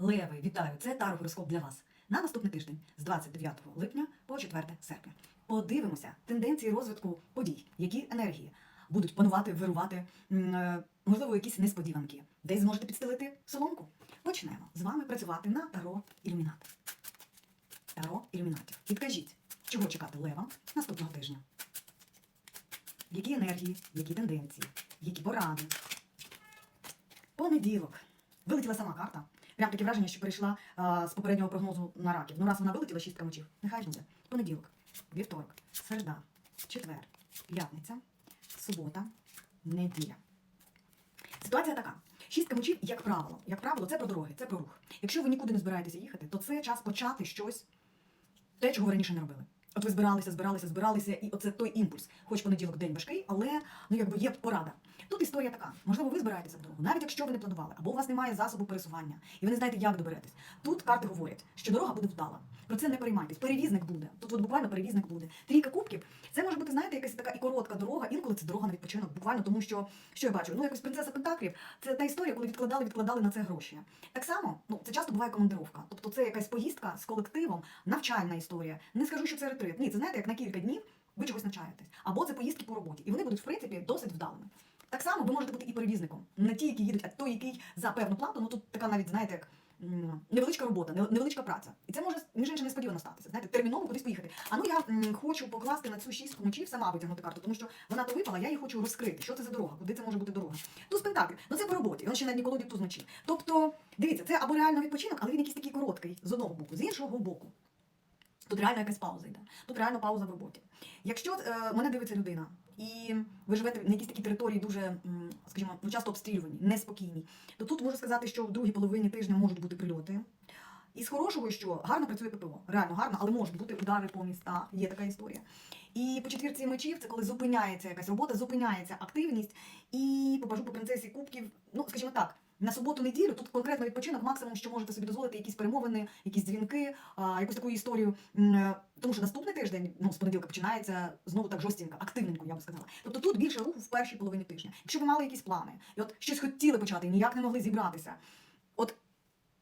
Леви, вітаю! Це Таро гороскоп для вас. На наступний тиждень з 29 липня по 4 серпня. Подивимося тенденції розвитку подій, які енергії будуть панувати, вирувати, е, можливо, якісь несподіванки. Десь зможете підстелити соломку. Почнемо з вами працювати на Таро Ілюмінат. Таро Ілюмінатів. Підкажіть, чого чекати левам наступного тижня? Які енергії, які тенденції, які поради? Понеділок. Вилетіла сама карта. Прям таке враження, що перейшла а, з попереднього прогнозу на раків. Ну, раз вона вилетіла, шість мечів. Нехай буде. Понеділок, вівторок, середа, четвер, п'ятниця, субота, неділя. Ситуація така. Шістка мечів, як правило, як правило, це про дороги, це про рух. Якщо ви нікуди не збираєтеся їхати, то це час почати щось, те, чого раніше не робили. От ви збиралися, збиралися, збиралися, і оце той імпульс. Хоч понеділок день важкий, але ну якби є порада. Тут історія така. Можливо, ви збираєтеся в дорогу, навіть якщо ви не планували, або у вас немає засобу пересування, і ви не знаєте, як доберетесь. Тут карти говорять, що дорога буде вдала. Про це не переймайтесь. Перевізник буде. Тут от буквально перевізник буде. Трійка кубків. Це може бути, знаєте, якась така і коротка дорога, інколи це дорога на відпочинок, буквально тому, що що я бачу, ну якось принцеса Пентаклів, це та історія, коли відкладали, відкладали на це гроші. Так само, ну це часто буває командировка. Тобто це якась поїздка з колективом, навчальна історія. Не скажу, що це ретрит. Ні, це знаєте, як на кілька днів ви чогось навчаєтесь. Або це поїздки по роботі. І вони будуть, в принципі, досить вдалими. Так само ви можете бути і перевізником. Не ті, які їдуть, а той, який за певну плату, ну тут така навіть, знаєте, як. Невеличка робота, невеличка праця. І це може між іншим несподівано статися. Знаєте, терміново кудись поїхати. А ну я хочу покласти на цю шістку мечів, сама витягнути карту, тому що вона то випала, я її хочу розкрити. Що це за дорога? Куди це може бути дорога? Туз пентаклів. Ну це по роботі. Він ще на дні колоді туз мечів. Тобто, дивіться, це або реально відпочинок, але він якийсь такий короткий з одного боку, з іншого боку. Тут реально якась пауза йде. Тут реально пауза в роботі. Якщо е, мене дивиться людина, і ви живете на якійсь такій території дуже, скажімо, ну, часто обстрілювані, неспокійні, то тут можу сказати, що в другій половині тижня можуть бути прильоти. І з хорошого, що гарно працює ППО, реально гарно, але можуть бути удари по містах, є така історія. І по четвірці мечів це коли зупиняється якась робота, зупиняється активність. І побажу по принцесі кубків, ну скажімо так. На суботу-неділю тут конкретно відпочинок, максимум, що можете собі дозволити, якісь перемовини, якісь дзвінки, якусь таку історію. Е, Тому що наступний тиждень, ну з понеділка починається знову так жорстінько, активненько, я би сказала. Тобто тут більше руху в першій половині тижня. Якщо ви мали якісь плани, і от щось хотіли почати, ніяк не могли зібратися. От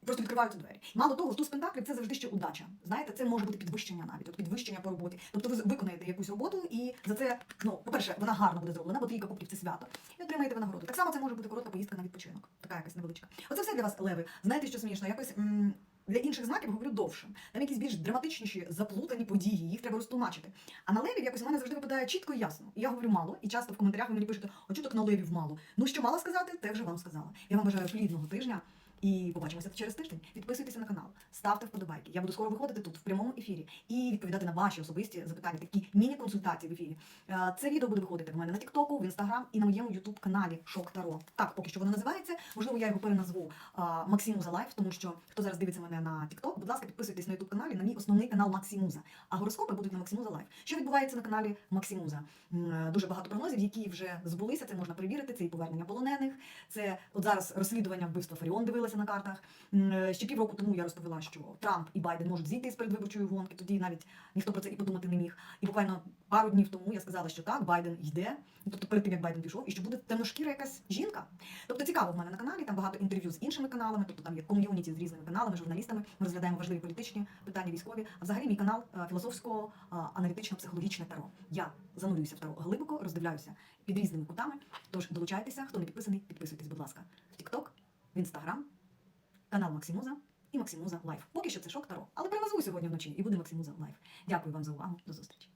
Просто відкриваються двері. Мало того, туз пентаклів це завжди ще удача. Знаєте, це може бути підвищення навіть, от підвищення по роботі. Тобто ви виконаєте якусь роботу, і за це, ну, по-перше, вона гарно буде зроблена, бо трійка кубків це свято. І отримаєте винагороду. Так само це може бути коротка поїздка на відпочинок. Така якась невеличка. Оце все для вас, леви. Знаєте, що смішно? Якось. м, Для інших знаків говорю довше. Там якісь більш драматичніші, заплутані події, їх треба розтлумачити. А на левів якось у мене завжди випадає чітко і ясно. І я говорю мало, і часто в коментарях ви мені пишете, так на левів мало? Ну що мала сказати, те вже вам сказала. Я вам бажаю плідного тижня. І побачимося через тиждень. Підписуйтеся на канал, ставте вподобайки. Я буду скоро виходити тут в прямому ефірі і відповідати на ваші особисті запитання, такі міні-консультації в ефірі. Е, Це відео буде виходити в мене на Тіктоку, в Інстаграм і на моєму Ютуб каналі Шок Таро. Так, поки що воно називається. Можливо, я його переназву а, Максимуза Лайф, тому що хто зараз дивиться мене на Тікток, будь ласка, підписуйтесь на Ютуб каналі на мій основний канал Максимуза. А гороскопи будуть на Максимуза Лайф. Що відбувається на каналі Максимуза? Е, Дуже багато прогнозів, які вже збулися. Це можна перевірити. Це і повернення полонених. Це от зараз розслідування вбивства Фаріон дивилася на картах. Е, Ще півроку тому я розповіла, що Трамп і Байден можуть зійти з передвиборчої гонки. Тоді навіть ніхто про це і подумати не міг. І буквально пару днів тому я сказала, що так, Байден йде. Тобто перед тим як Байден пішов, і що буде темношкіра якась жінка. Тобто цікаво в мене на каналі. Там багато інтерв'ю з іншими каналами. Тобто там є ком'юніті з різними каналами, журналістами. Ми розглядаємо важливі політичні питання, військові. А взагалі мій канал філософсько аналітично психологічне таро. Я занурююся в таро глибоко, роздивляюся під різними кутами. Тож долучайтеся, хто не підписаний, підписуйтесь, будь ласка, в TikTok, в Instagram, канал Максимуза і Максимуза Лайф. Поки що це шок таро. Але переназву сьогодні вночі і буде Максимуза Лайф. Дякую вам за увагу. До зустрічі.